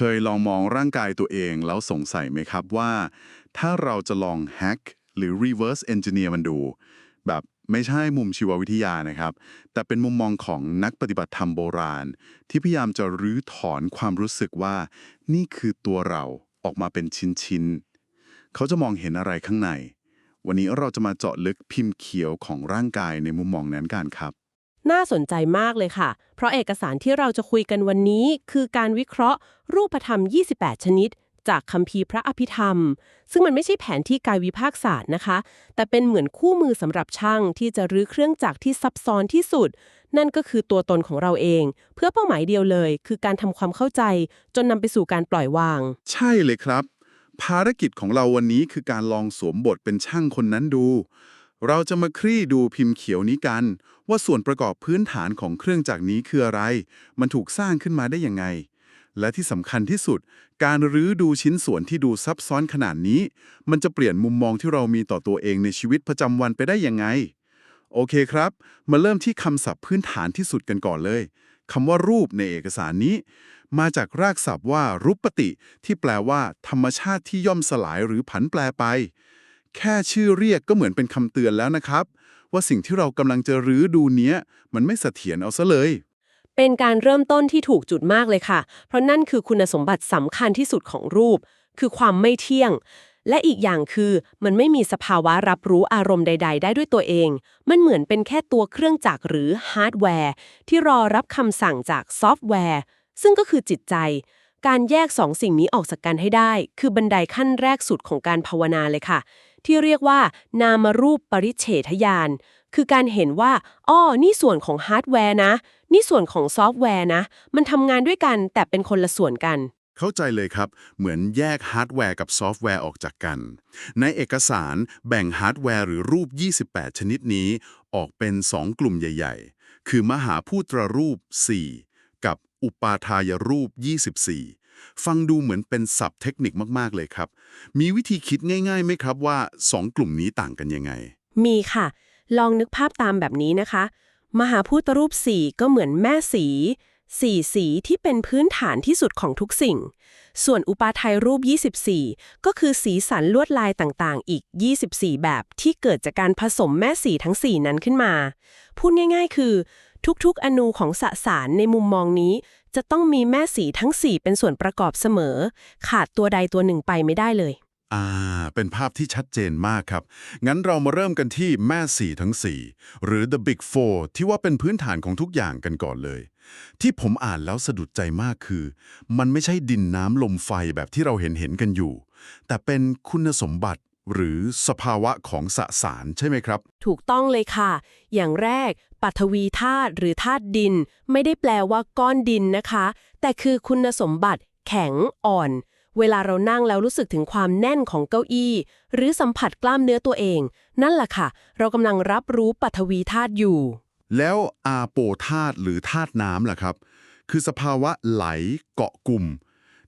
เคยลองมองร่างกายตัวเองแล้วสงสัยไหมครับว่า ถ้าเราจะลอง hack หรือ reverse engineer มันดู แบบไม่ใช่มุมชีววิทยานะครับ แต่เป็นมุมมองของนักปฏิบัติธรรมโบราณ ที่พยายามจะรื้อถอนความรู้สึกว่า นี่คือตัวเราออกมาเป็นชิ้นๆเขาจะมองเห็นอะไรข้างใน วันนี้เราจะมาเจาะลึกพิมพ์เขียวของร่างกายในมุมมองนั้นกันครับ น่าสนใจมากเลยค่ะ เพราะเอกสารที่เราจะคุยกันวันนี้ คือการวิเคราะห์รูปธรรม 28 ชนิด จากคัมภีร์พระอภิธรรม ซึ่งมันไม่ใช่แผนที่กายวิภาคศาสตร์นะคะ แต่เป็นเหมือนคู่มือสำหรับช่างที่จะรื้อเครื่องจักรที่ซับซ้อนที่สุด นั่นก็คือตัวตนของเราเอง เพื่อเป้าหมายเดียวเลย คือการทำความเข้าใจ จนนำไปสู่การปล่อยวาง ใช่เลยครับ ภารกิจของเราวันนี้คือการลองสวมบทเป็นช่างคนนั้นดู เราจะมาคลี่ดูพิมพ์เขียวนี้กัน ว่าส่วนประกอบพื้นฐานของเครื่องจักรนี้คืออะไร มันถูกสร้างขึ้นมาได้ยังไง และที่สำคัญที่สุด การรื้อดูชิ้นส่วนที่ดูซับซ้อนขนาดนี้ มันจะเปลี่ยนมุมมองที่เรามีต่อตัวเองในชีวิตประจำวันไปได้ยังไง โอเคครับ มาเริ่มที่คำศัพท์พื้นฐานที่สุดกันก่อนเลยคำว่ารูปในเอกสารนี้ มาจากรากศัพท์ว่ารุปปติที่แปลว่า ธรรมชาติที่ย่อมสลายหรือผันแปรไป แค่ชื่อเรียกก็เหมือนเป็นคำเตือนแล้วนะครับ ว่าสิ่งที่เรากำลังจะรื้อดูเนี้ย มันไม่เสถียรเอาซะเลย เป็นการเริ่มต้นที่ถูกจุดมากเลยค่ะ เพราะนั่นคือคุณสมบัติสำคัญที่สุดของรูป คือความไม่เที่ยง และอีกอย่างคือมันไม่มีสภาวะรับรู้อารมณ์ใด ๆ ได้ด้วยตัวเอง มันเหมือนเป็นแค่ตัวเครื่องจักรหรือฮาร์ดแวร์ที่รอรับคำสั่งจากซอฟต์แวร์ ซึ่งก็คือจิตใจการแยกสองสิ่งนี้ออกจากกันให้ได้ คือบันไดขั้นแรกสุดของการภาวนาเลยค่ะ ที่เรียกว่า นามรูปปริเฉทญาณคือการเห็นว่า อ้อ นี่ส่วนของฮาร์ดแวร์นะ นี่ส่วนของซอฟต์แวร์นะ มันทำงานด้วยกันแต่เป็นคนละส่วนกัน เข้าใจเลยครับ เหมือนแยกฮาร์ดแวร์กับซอฟต์แวร์ออกจากกัน ในเอกสารแบ่งฮาร์ดแวร์หรือรูป 28 ชนิดนี้ออกเป็น 2 กลุ่มใหญ่ ๆ คือมหาพูตรรูป 4 กับอุปาทายรูป 24 ฟังดูเหมือนเป็นศัพท์เทคนิคมากๆเลยครับ มีวิธีคิดง่ายๆไหมครับว่า 2 กลุ่มนี้ต่างกันยังไง มีค่ะ ลองนึกภาพตามแบบนี้นะคะ มหาพูตรูปสีก็เหมือนแม่สีสี่สีที่เป็นพื้นฐานที่สุดของทุกสิ่ง ส่วนอุปาทัยรูป 24 ก็คือสีสันลวดลายต่างๆ อีก 24 แบบที่เกิดจากการผสมแม่สีทั้ง 4 นั้นขึ้นมา พูดง่ายๆ คือ ทุกๆ อนูของสสารในมุมมองนี้จะต้องมีแม่สีทั้ง 4 เป็นส่วนประกอบเสมอ ขาดตัวใดตัวหนึ่งไปไม่ได้เลย อ่า เป็นภาพที่ชัดเจนมากครับ งั้นเรามาเริ่มกันที่แม่สีทั้ง 4 หรือ the big four ที่ว่าเป็นพื้นฐานของทุกอย่างกันก่อนเลย ที่ผมอ่านแล้วสะดุดใจมากคือ มันไม่ใช่ดินน้ำลมไฟแบบที่เราเห็นเห็นกันอยู่ แต่เป็นคุณสมบัติ หรือสภาวะของสสารใช่ไหมครับ ถูกต้องเลยค่ะ อย่างแรก ปัทวีธาตุหรือธาตุดิน ไม่ได้แปลว่าก้อนดินนะคะ แต่คือคุณสมบัติ แข็งอ่อน เวลาเรานั่งแล้วรู้สึกถึงความแน่นของเก้าอี้ หรือสัมผัสกล้ามเนื้อตัวเอง นั่นแหละค่ะ เรากำลังรับรู้ปัทวีธาตุอยู่ แล้วอาโปธาตุหรือธาตุน้ำล่ะครับ คือสภาวะไหลเกาะกลุ่ม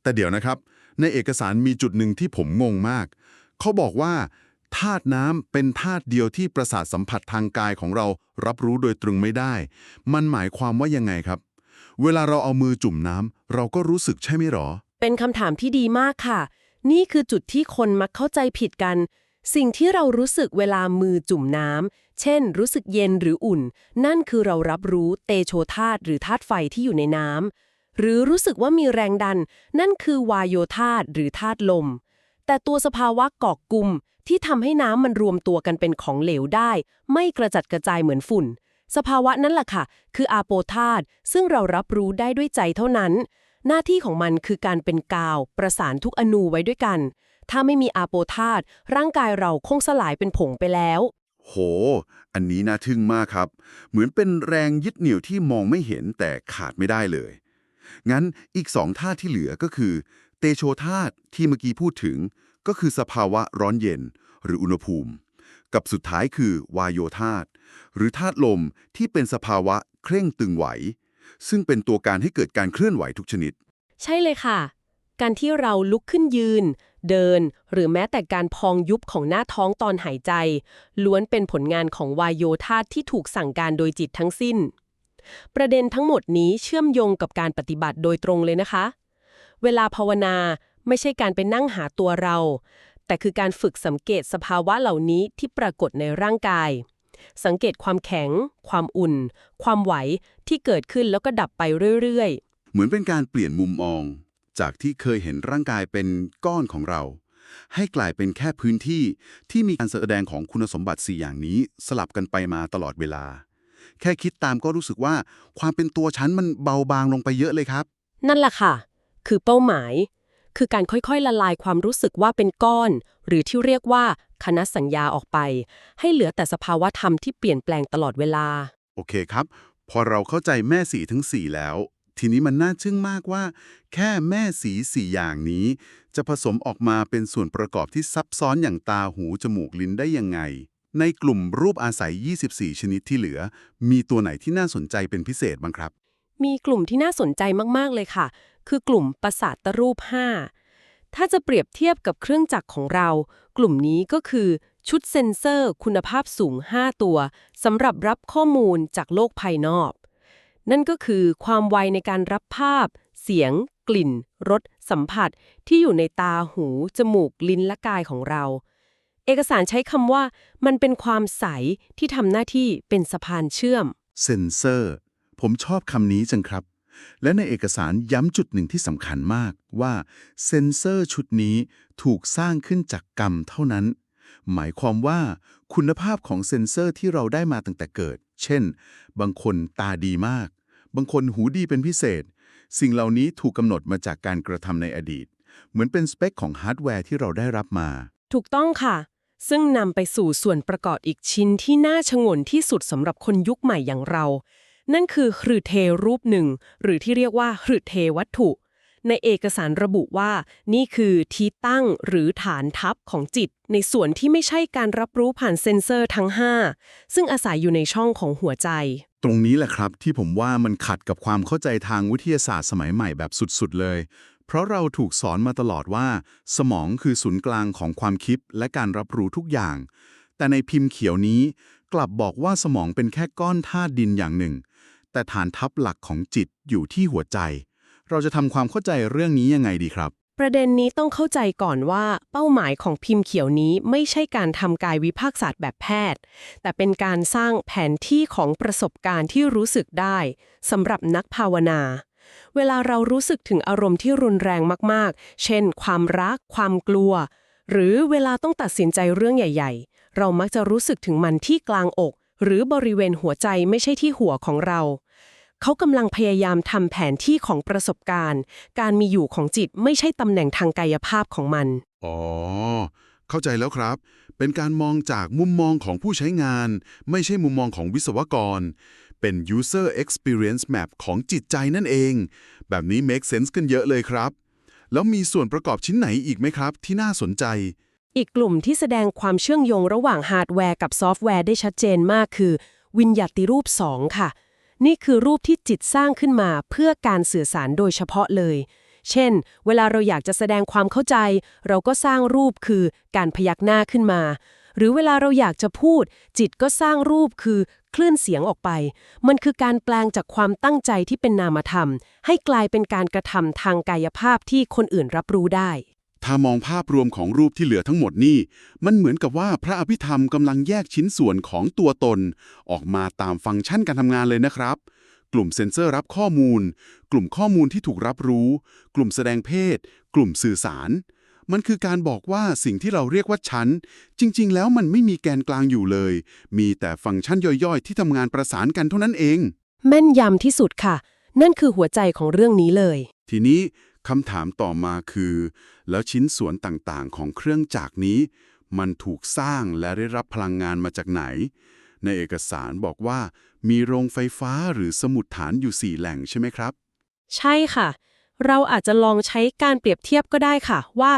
แต่เดี๋ยวนะครับ ในเอกสารมีจุดหนึ่งที่ผมงงมาก เขาบอกว่าธาตุน้ำเป็นธาตุเดียวที่ประสาทสัมผัสทางกายของเรารับรู้โดยตรงไม่ได้ มันหมายความว่ายังไงครับ เวลาเราเอามือจุ่มน้ำเราก็รู้สึกใช่ไหมหรอ เป็นคำถามที่ดีมากค่ะ นี่คือจุดที่คนมักเข้าใจผิดกัน สิ่งที่เรารู้สึกเวลามือจุ่มน้ำเช่น รู้สึกเย็นหรืออุ่น นั่นคือเรารับรู้เตโชธาตุหรือธาตุไฟที่อยู่ในน้ำหรือรู้สึกว่ามีแรงดัน นั่นคือวายโยธาตุหรือธาตุลม แต่ตัวสภาวะเกาะกลุ่มที่ทำให้น้ำมันรวมตัวกันเป็นของเหลวได้ ไม่กระจัดกระจายเหมือนฝุ่น สภาวะนั่นแหละค่ะ คืออาโปธาตซึ่งเรารับรู้ได้ด้วยใจเท่านั้น หน้าที่ของมันคือการเป็นกาว ประสานทุกอนูไว้ด้วยกัน ถ้าไม่มีอาโปธาตร่างกายเราคงสลายเป็นผงไปแล้ว โห อันนี้น่าทึ่งมากครับ เหมือนเป็นแรงยึดเหนี่ยวที่มองไม่เห็นแต่ขาดไม่ได้เลย งั้นอีกสองธาตุที่เหลือก็คือ เตโชธาตุที่เมื่อกี้พูดถึง ก็คือสภาวะร้อนเย็น หรืออุณหภูมิ กับสุดท้ายคือวายโยธาตุหรือธาตุลมที่เป็นสภาวะเคร่งตึงไหว ซึ่งเป็นตัวการให้เกิดการเคลื่อนไหวทุกชนิด ใช่เลยค่ะ การที่เราลุกขึ้นยืน เดิน หรือแม้แต่การพองยุบของหน้าท้องตอนหายใจ ล้วนเป็นผลงานของวายโยธาตุที่ถูกสั่งการโดยจิตทั้งสิ้น ประเด็นทั้งหมดนี้เชื่อมโยงกับการปฏิบัติโดยตรงเลยนะคะ เวลาภาวนาไม่ใช่การไปนั่งหาตัวเรา แต่คือการฝึกสังเกตสภาวะเหล่านี้ที่ปรากฏในร่างกาย สังเกตความแข็ง ความอุ่น ความไหวที่เกิดขึ้นแล้วก็ดับไปเรื่อยๆ เหมือนเป็นการเปลี่ยนมุมมอง จากที่เคยเห็นร่างกายเป็นก้อนของเรา ให้กลายเป็นแค่พื้นที่ที่มีการแสดงของคุณสมบัติ 4 อย่างนี้ สลับกันไปมาตลอดเวลา แค่คิดตามก็รู้สึกว่า ความเป็นตัวฉันมันเบาบางลงไปเยอะเลยครับ นั่นแหละค่ะ คือเป้าหมาย คือการค่อยๆ ละลายความรู้สึกว่าเป็นก้อน หรือที่เรียกว่าคณะสัญญาออกไป ให้เหลือแต่สภาวะธรรมที่เปลี่ยนแปลงตลอดเวลา โอเคครับ พอเราเข้าใจแม่สีทั้ง 4 แล้ว ทีนี้มันน่าทึ่งมากว่า แค่แม่สีสี่อย่างนี้ จะผสมออกมาเป็นส่วนประกอบที่ซับซ้อนอย่างตาหูจมูกลิ้นได้ยังไง ในกลุ่มรูปอาศัย 24 ชนิดที่เหลือ มีตัวไหนที่น่าสนใจเป็นพิเศษบ้างครับ มีกลุ่มที่น่าสนใจมาก ๆ เลยค่ะ คือกลุ่มประสาทรูป 5 ถ้าจะเปรียบเทียบกับเครื่องจักรของเรา กลุ่มนี้ก็คือชุดเซ็นเซอร์คุณภาพสูง 5 ตัวสำหรับรับข้อมูลจากโลกภายนอก นั่นก็คือความไวในการรับภาพ เสียง กลิ่น รส สัมผัส ที่อยู่ในตา หู จมูก ลิ้น และกายของเรา เอกสารใช้คำว่า มันเป็นความใสที่ทำหน้าที่เป็นสะพานเชื่อม เซนเซอร์ ผมชอบคำนี้จังครับ และในเอกสารย้ำจุดหนึ่งที่สำคัญมากว่าเซนเซอร์ชุดนี้ถูกสร้างขึ้นจากกรรมเท่านั้น หมายความว่าคุณภาพของเซนเซอร์ที่เราได้มาตั้งแต่เกิด เช่น บางคนตาดีมาก บางคนหูดีเป็นพิเศษ สิ่งเหล่านี้ถูกกำหนดมาจากการกระทำในอดีต เหมือนเป็นสเปคของฮาร์ดแวร์ที่เราได้รับมา ถูกต้องค่ะซึ่งนำไปสู่ส่วนประกอบอีกชิ้นที่น่าชงนที่สุดสำหรับคนยุคใหม่อย่างเรา นั่นคือหรือเทรูปหนึ่ง หรือที่เรียกว่าหรือเทวัตถุ ในเอกสารระบุว่า นี่คือที่ตั้งหรือฐานทัพของจิต ในส่วนที่ไม่ใช่การรับรู้ผ่านเซ็นเซอร์ทั้ง 5 ซึ่งอาศัยอยู่ในช่องของหัวใจ ตรงนี้แหละครับที่ผมว่ามันขัดกับความเข้าใจทางวิทยาศาสตร์สมัยใหม่แบบสุดๆ เลย เพราะเราถูกสอนมาตลอดว่า สมองคือศูนย์กลางของความคิดและการรับรู้ทุกอย่าง แต่ในพิมพ์เขียวนี้กลับบอกว่าสมองเป็นแค่ก้อนธาตุดินอย่างหนึ่ง แต่ฐานทัพหลักของจิตอยู่ที่หัวใจ เราจะทำความเข้าใจเรื่องนี้ยังไงดีครับ ประเด็นนี้ต้องเข้าใจก่อนว่าเป้าหมายของพิมพ์เขียวนี้ไม่ใช่การทำกายวิภาคศาสตร์แบบแพทย์ แต่เป็นการสร้างแผนที่ของประสบการณ์ที่รู้สึกได้สำหรับนักภาวนาเวลาเรารู้สึกถึงอารมณ์ที่รุนแรงมากๆ เช่น ความรัก ความกลัว หรือเวลาต้องตัดสินใจเรื่องใหญ่ ๆ เรามักจะรู้สึกถึงมันที่กลางอก หรือบริเวณหัวใจไม่ใช่ที่หัวของเรา เขากำลังพยายามทำแผนที่ของประสบการณ์ การมีอยู่ของจิตไม่ใช่ตำแหน่งทางกายภาพของมัน อ๋อ เข้าใจแล้วครับ เป็นการมองจากมุมมองของผู้ใช้งาน ไม่ใช่มุมมองของวิศวกร เป็น user experience map ของจิตใจนั่นเอง แบบนี้ make sense กันเยอะเลยครับ แล้วมีส่วนประกอบชิ้นไหนอีกไหมครับ ที่น่าสนใจ อีกกลุ่มที่แสดงความเชื่อมโยงระหว่างฮาร์ดแวร์กับซอฟต์แวร์ได้ชัดเจนมากคือ วิญญาติรูป 2 ค่ะ นี่คือรูปที่จิตสร้างขึ้นมาเพื่อการสื่อสารโดยเฉพาะเลย เช่น เวลาเราอยากจะแสดงความเข้าใจ เราก็สร้างรูปคือการพยักหน้าขึ้นมา หรือเวลาเราอยากจะพูด จิตก็สร้างรูปคือเคลื่อนเสียงออกไป มันคือการแปลงจากความตั้งใจที่เป็นนามธรรม ให้กลายเป็นการกระทำทางกายภาพที่คนอื่นรับรู้ได้ ถ้ามองภาพรวมของรูปที่เหลือทั้งหมดนี่ มันเหมือนกับว่าพระอภิธรรมกำลังแยกชิ้นส่วนของตัวตน ออกมาตามฟังก์ชันการทำงานเลยนะครับ กลุ่มเซ็นเซอร์รับข้อมูล กลุ่มข้อมูลที่ถูกรับรู้ กลุ่มแสดงเพศ กลุ่มสื่อสาร มันคือการบอกว่าสิ่งที่เราเรียกว่าชั้น จริง ๆ แล้วมันไม่มีแกนกลางอยู่เลย มีแต่ฟังก์ชันย่อยๆ ที่ทำงานประสานกันเท่านั้นเอง แม่นยำที่สุดค่ะ นั่นคือหัวใจของเรื่องนี้เลย ทีนี้ คำถามต่อมาคือ แล้วชิ้นส่วนต่างๆ ของเครื่องจักรนี้ มันถูกสร้างและได้รับพลังงานมาจากไหน ในเอกสารบอกว่า มีโรงไฟฟ้าหรือสมุดฐานอยู่ 4 แหล่งใช่ไหมครับ ใช่ค่ะ เราอาจจะลองใช้การเปรียบเทียบก็ได้ค่ะ ว่า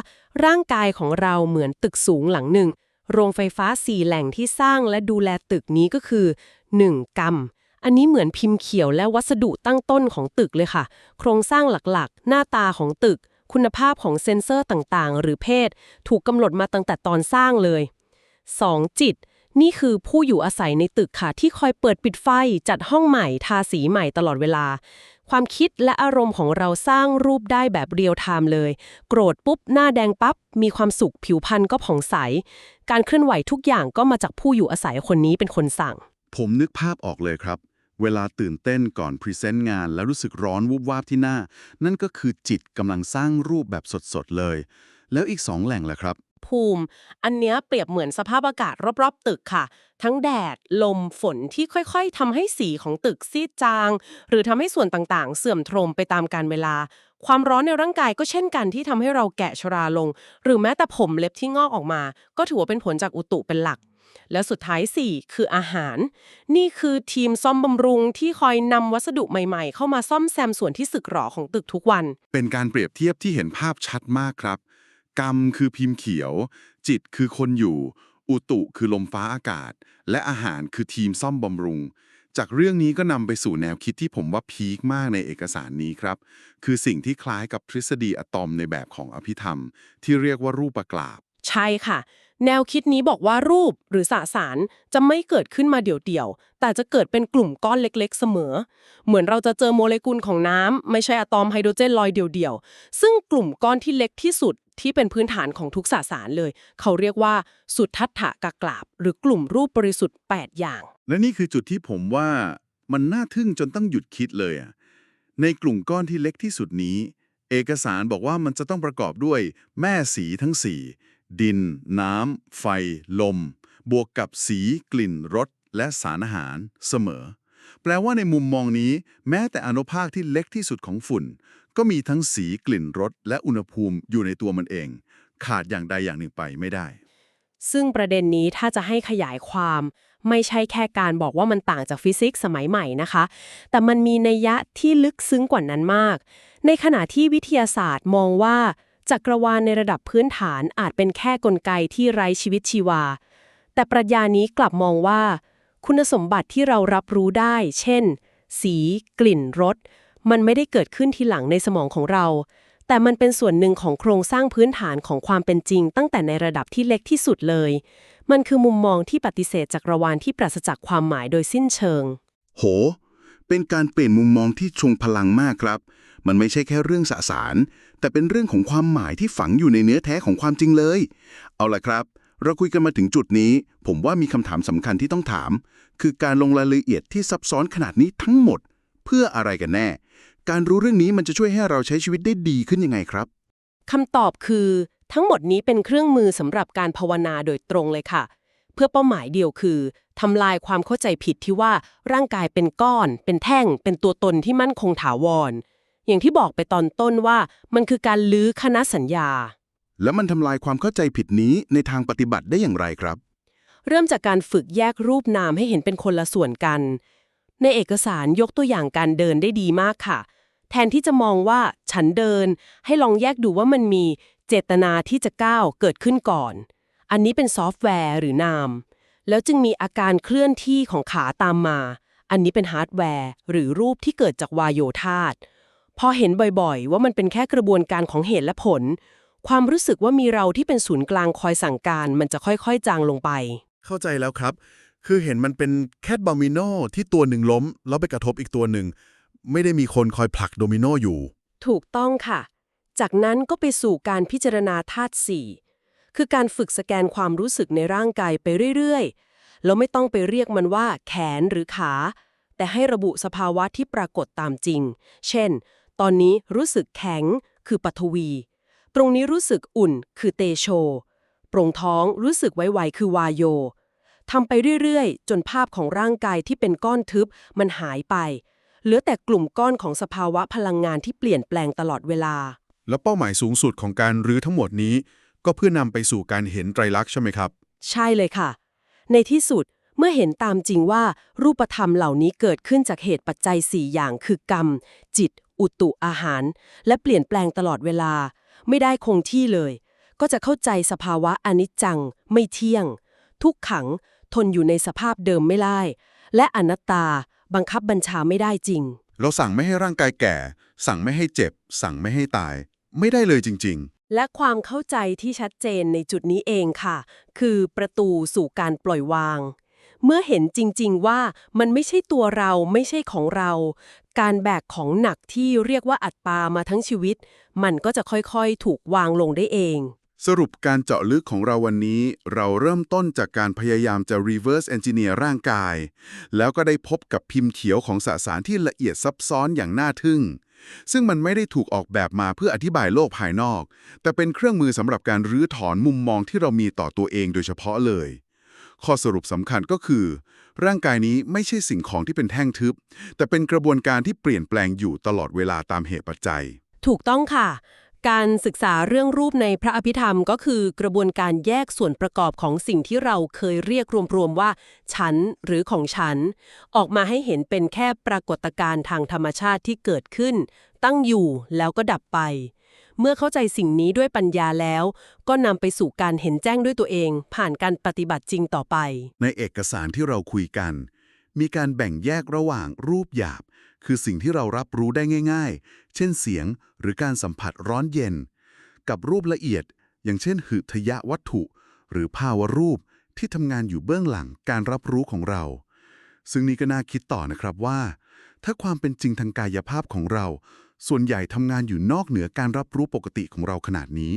ร่างกายของเราเหมือนตึกสูงหลังหนึ่ง โรงไฟฟ้าสี่แหล่งที่สร้างและดูแลตึกนี้ก็คือ 1. กรรม อันนี้เหมือนพิมพ์เขียวและวัสดุตั้งต้นของตึกเลยค่ะ โครงสร้างหลักๆ หน้าตาของตึก คุณภาพของเซ็นเซอร์ต่างๆ หรือเพศ ถูกกำหนดมาตั้งแต่ตอนสร้างเลย 2. จิต นี่คือผู้อยู่อาศัยในตึกค่ะ ที่คอยเปิดปิดไฟ จัดห้องใหม่ ทาสีใหม่ตลอดเวลา ความคิดและอารมณ์ของเราสร้างรูปได้แบบเรียลไทม์เลย โกรธปุ๊บ หน้าแดงปั๊บ มีความสุขผิวพรรณก็ผ่องใส การเคลื่อนไหวทุกอย่างก็มาจากผู้อยู่อาศัยคนนี้เป็นคนสั่ง ผมนึกภาพออกเลยครับ เวลาตื่นเต้นก่อนพรีเซนต์งาน แล้วรู้สึกร้อนวูบวาบที่หน้า นั่นก็คือจิตกำลังสร้างรูปแบบสดๆเลย แล้วอีกสองแหล่งล่ะครับ ภูมิ อันเนี้ยเปรียบเหมือนสภาพอากาศรอบๆ ตึกค่ะ ทั้งแดด ลมฝนที่ค่อยๆทำให้สีของตึกซีดจาง หรือทำให้ส่วนต่างๆ เสื่อมโทรมไปตามกาลเวลา ความร้อนในร่างกายก็เช่นกันที่ทำให้เราแกะชราลง หรือแม้แต่ผมเล็บที่งอกออกมา ก็ถือว่าเป็นผลจากอุตุเป็นหลัก แล้วสุดท้าย 4 คืออาหาร นี่คือทีมซ่อมบำรุงที่คอยนำวัสดุใหม่ๆ เข้ามาซ่อมแซมส่วนที่สึกหรอของตึกทุกวัน เป็นการเปรียบเทียบที่เห็นภาพชัดมากครับ กรรมคือพิมพ์เขียว จิตคือคนอยู่ อุตุคือลมฟ้าอากาศ และอาหารคือทีมซ่อมบำรุง จากเรื่องนี้ก็นำไปสู่แนวคิดที่ผมว่าพีคมากในเอกสารนี้ครับ คือสิ่งที่คล้ายกับทฤษฎีอะตอมในแบบของอภิธรรม ที่เรียกว่ารูปประกราบ ใช่ค่ะ แนวคิดนี้บอกว่ารูปหรือสสารจะไม่เกิดขึ้นมาเดี่ยวๆ แต่จะเกิดเป็นกลุ่มก้อนเล็กๆ เสมอ เหมือนเราจะเจอโมเลกุลของน้ำไม่ใช่อะตอมไฮโดรเจนลอยเดี่ยวๆ ซึ่งกลุ่มก้อนที่เล็กที่สุดที่เป็นพื้นฐานของทุกสสารเลย เขาเรียกว่าสุดทัตถกกราบ หรือกลุ่มรูปบริสุทธิ์ 8 อย่าง และนี่คือจุดที่ผมว่ามันน่าทึ่งจนต้องหยุดคิดเลยอะในกลุ่มก้อนที่เล็กที่สุดนี้ เอกสารบอกว่ามันจะต้องประกอบด้วยแม่สีทั้งสี่ ดิน น้ำ ไฟ ลม บวกกับสี กลิ่นรสและสารอาหารเสมอ แปลว่าในมุมมองนี้ แม้แต่อนุภาคที่เล็กที่สุดของฝุ่น ก็มีทั้งสีกลิ่นรสและอุณหภูมิอยู่ในตัวมันเอง ขาดอย่างใดอย่างหนึ่งไปไม่ได้ ซึ่งประเด็นนี้ถ้าจะให้ขยายความ ไม่ใช่แค่การบอกว่ามันต่างจากฟิสิกส์สมัยใหม่นะคะ แต่มันมีนัยยะที่ลึกซึ้งกว่านั้นมาก ในขณะที่วิทยาศาสตร์มองว่า จักรวาลในระดับพื้นฐานอาจเป็นแค่กลไกที่ไร้ชีวิตชีวา แต่ปรัชญานี้กลับมองว่า คุณสมบัติที่เรารับรู้ได้ เช่น สี กลิ่นรสมันไม่ได้เกิดขึ้นทีหลังในสมองของเรา แต่มันเป็นส่วนหนึ่งของโครงสร้างพื้นฐานของความเป็นจริง ตั้งแต่ในระดับที่เล็กที่สุดเลย มันคือมุมมองที่ปฏิเสธจักรวาลที่ปราศจากความหมายโดยสิ้นเชิง โห เป็นการเปลี่ยนมุมมองที่ทรงพลังมากครับ มันไม่ใช่แค่เรื่องสสาร แต่เป็นเรื่องของความหมายที่ฝังอยู่ในเนื้อแท้ของความจริงเลย เอาล่ะครับ เราคุยกันมาถึงจุดนี้ ผมว่ามีคำถามสำคัญที่ต้องถาม คือการลงรายละเอียดที่ซับซ้อนขนาดนี้ทั้งหมด เพื่ออะไรกันแน่ การรู้เรื่องนี้มันจะช่วยให้เราใช้ชีวิตได้ดีขึ้นยังไงครับคำตอบคือ ทั้งหมดนี้เป็นเครื่องมือสำหรับการภาวนาโดยตรงเลยค่ะ เพื่อเป้าหมายเดียวคือทำลายความเข้าใจผิดที่ว่าร่างกายเป็นก้อน เป็นแท่ง เป็นตัวตนที่มั่นคงถาวร อย่างที่บอกไปตอนต้นว่ามันคือการลื้อคณะสัญญา แล้วมันทำลายความเข้าใจผิดนี้ในทางปฏิบัติได้อย่างไรครับ เริ่มจากการฝึกแยกรูปนามให้เห็นเป็นคนละส่วนกัน ในเอกสารยกตัวอย่างการเดินได้ดีมากค่ะ แทนที่จะมองว่าฉันเดิน ให้ลองแยกดูว่ามันมีเจตนาที่จะก้าวเกิดขึ้นก่อน อันนี้เป็นซอฟต์แวร์หรือนาม แล้วจึงมีอาการเคลื่อนที่ของขาตามมา อันนี้เป็นฮาร์ดแวร์ หรือรูปที่เกิดจากวายโยธาตพอเห็นบ่อยๆ ว่ามันเป็นแค่กระบวนการของเหตุและผล ความรู้สึกว่ามีเราที่เป็นศูนย์กลางคอยสั่งการ มันจะค่อยๆ จางลงไป เข้าใจแล้วครับ คือเห็นมันเป็นแคทบอมิโนที่ตัวหนึ่งล้ม แล้วไปกระทบอีกตัวหนึ่ง ไม่ได้มีคนคอยผลักโดมิโนอยู่ ถูกต้องค่ะ จากนั้นก็ไปสู่การพิจารณาธาตุสี่ คือการฝึกสแกนความรู้สึกในร่างกายไปเรื่อยๆ แล้วไม่ต้องไปเรียกมันว่า แขนหรือขา แต่ให้ระบุสภาวะที่ปรากฏตามจริง เช่น ตอนนี้รู้สึกแข็ง คือปัทวี ตรงนี้รู้สึกอุ่น คือเตโช โปร่งท้องรู้สึกไวๆคือวายโยทำไปเรื่อยๆ จนภาพของร่างกายที่เป็นก้อนทึบมันหายไป เหลือแต่กลุ่มก้อนของสภาวะพลังงานที่เปลี่ยนแปลงตลอดเวลา แล้วเป้าหมายสูงสุดของการรื้อทั้งหมดนี้ ก็เพื่อนำไปสู่การเห็นไตรลักษณ์ใช่ไหมครับ ใช่เลยค่ะ ในที่สุดเมื่อเห็นตามจริงว่ารูปธรรมเหล่านี้เกิดขึ้นจากเหตุปัจจัย 4 อย่างคือกรรม จิต อุตุอาหาร และเปลี่ยนแปลงตลอดเวลา ไม่ได้คงที่เลย ก็จะเข้าใจสภาวะอนิจจัง ไม่เที่ยง ทุกขังทนอยู่ในสภาพเดิมไม่ได้ และอนัตตาบังคับบัญชาไม่ได้จริง เราสั่งไม่ให้ร่างกายแก่ สั่งไม่ให้เจ็บ สั่งไม่ให้ตาย ไม่ได้เลยจริง และความเข้าใจที่ชัดเจนในจุดนี้เองค่ะ คือประตูสู่การปล่อยวาง เมื่อเห็นจริง ๆ ว่ามันไม่ใช่ตัวเราไม่ใช่ของเรา การแบกของหนักที่เรียกว่าอัตตามาทั้งชีวิต มันก็จะค่อยๆ ถูกวางลงได้เอง สรุปการเจาะลึกของเราวันนี้ เราเริ่มต้นจากการพยายามจะ reverse engineer ร่างกาย แล้วก็ได้พบกับพิมพ์เขียวของสสารที่ละเอียดซับซ้อนอย่างน่าทึ่ง ซึ่งมันไม่ได้ถูกออกแบบมาเพื่ออธิบายโลกภายนอก แต่เป็นเครื่องมือสำหรับการรื้อถอนมุมมองที่เรามีต่อตัวเองโดยเฉพาะเลย ข้อสรุปสำคัญก็คือ ร่างกายนี้ไม่ใช่สิ่งของที่เป็นแท่งทึบ แต่เป็นกระบวนการที่เปลี่ยนแปลงอยู่ตลอดเวลาตามเหตุปัจจัย ถูกต้องค่ะ การศึกษาเรื่องรูปในพระอภิธรรมก็คือกระบวนการแยกส่วนประกอบของสิ่งที่เราเคยเรียกรวมๆว่า ฉันหรือของฉัน ออกมาให้เห็นเป็นแค่ปรากฏการณ์ทางธรรมชาติที่เกิดขึ้น ตั้งอยู่แล้วก็ดับไป เมื่อเข้าใจสิ่งนี้ด้วยปัญญาแล้ว ก็นำไปสู่การเห็นแจ้งด้วยตัวเอง ผ่านการปฏิบัติจริงต่อไป ในเอกสารที่เราคุยกัน มีการแบ่งแยกระหว่างรูปหยาบ คือสิ่งที่เรารับรู้ได้ง่าย ๆ เช่นเสียงหรือการสัมผัสร้อนเย็น กับรูปละเอียด อย่างเช่นหึทยะวัตถุ หรือภาวะรูปที่ทำงานอยู่เบื้องหลังการรับรู้ของเรา ซึ่งนี่ก็น่าคิดต่อนะครับว่า ถ้าความเป็นจริงทางกายภาพของเรา ส่วนใหญ่ทำงานอยู่นอกเหนือการรับรู้ปกติของเราขนาดนี้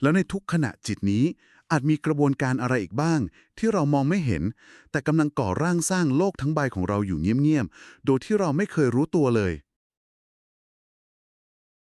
แล้วในทุกขณะจิตนี้ อาจมีกระบวนการอะไรอีกบ้าง ที่เรามองไม่เห็น แต่กำลังก่อร่างสร้างโลกทั้งใบของเราอยู่เงียบๆ โดยที่เราไม่เคยรู้ตัวเลย